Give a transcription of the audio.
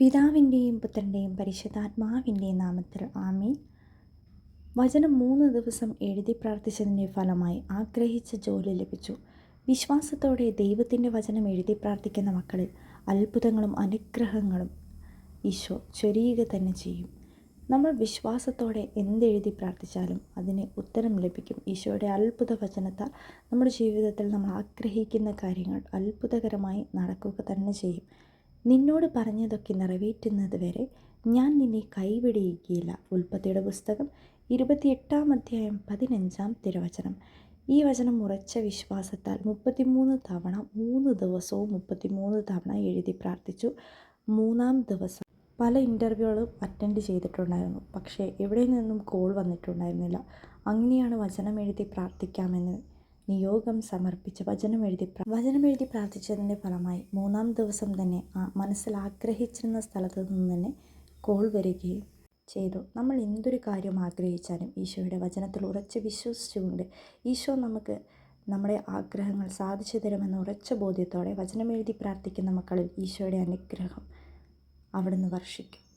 പിതാവിന്റെയും പുത്രന്റെയും പരിശുദ്ധാത്മാവിന്റെയും നാമത്തിൽ ആമീൻ. വചനം മൂന്ന് ദിവസം എഴുതി പ്രാർത്ഥിച്ചതിന്റെ ഫലമായി ആഗ്രഹിച്ച ജോലി ലഭിച്ചു. വിശ്വാസത്തോടെ ദൈവത്തിന്റെ വചനം എഴുതി പ്രാർത്ഥിക്കുന്ന മക്കളിൽ അത്ഭുതങ്ങളും അനുഗ്രഹങ്ങളും ഈശോ ചൊരിയുക തന്നെ ചെയ്യും. നമ്മൾ വിശ്വാസത്തോടെ എന്തെഴുതി പ്രാർത്ഥിച്ചാലും അതിന് ഉത്തരം ലഭിക്കും. ഈശോയുടെ അത്ഭുത വചനത്താൽ നമ്മുടെ ജീവിതത്തിൽ നമ്മൾ ആഗ്രഹിക്കുന്ന കാര്യങ്ങൾ അത്ഭുതകരമായി നടക്കുക തന്നെ ചെയ്യും. നിന്നോട് പറഞ്ഞതൊക്കെ നിറവേറ്റുന്നത് വരെ ഞാൻ നിന്നെ കൈവിടിയിക്കുകയില്ല. ഉൽപ്പത്തിയുടെ പുസ്തകം ഇരുപത്തിയെട്ടാം അധ്യായം പതിനഞ്ചാം തിരുവചനം. ഈ വചനം ഉറച്ച വിശ്വാസത്താൽ മുപ്പത്തിമൂന്ന് തവണ മൂന്ന് ദിവസവും മുപ്പത്തിമൂന്ന് തവണ എഴുതി പ്രാർത്ഥിച്ചു. മൂന്നാം ദിവസം പല ഇന്റർവ്യൂകളും അറ്റൻഡ് ചെയ്തിട്ടുണ്ടായിരുന്നു. പക്ഷേ എവിടെ നിന്നും കോൾ വന്നിട്ടുണ്ടായിരുന്നില്ല. അങ്ങനെയാണ് വചനം എഴുതി പ്രാർത്ഥിക്കാമെന്ന് നിയോഗം സമർപ്പിച്ച് വചനം എഴുതി വചനം എഴുതി പ്രാർത്ഥിച്ചതിന്റെ ഫലമായി മൂന്നാം ദിവസം തന്നെ ആ മനസ്സിൽ ആഗ്രഹിച്ചിരുന്ന സ്ഥലത്ത് നിന്ന് തന്നെ കോൾ വരികയും ചെയ്തു. നമ്മൾ എന്തൊരു കാര്യം ആഗ്രഹിച്ചാലും ഈശോയുടെ വചനത്തിൽ ഉറച്ച് വിശ്വസിച്ചുകൊണ്ട് ഈശോ നമുക്ക് നമ്മുടെ ആഗ്രഹങ്ങൾ സാധിച്ചു തരുമെന്ന ഉറച്ച ബോധ്യത്തോടെ വചനമെഴുതി പ്രാർത്ഥിക്കുന്ന മക്കളിൽ ഈശോയുടെ അനുഗ്രഹം അവിടുന്ന് വർഷിക്കും.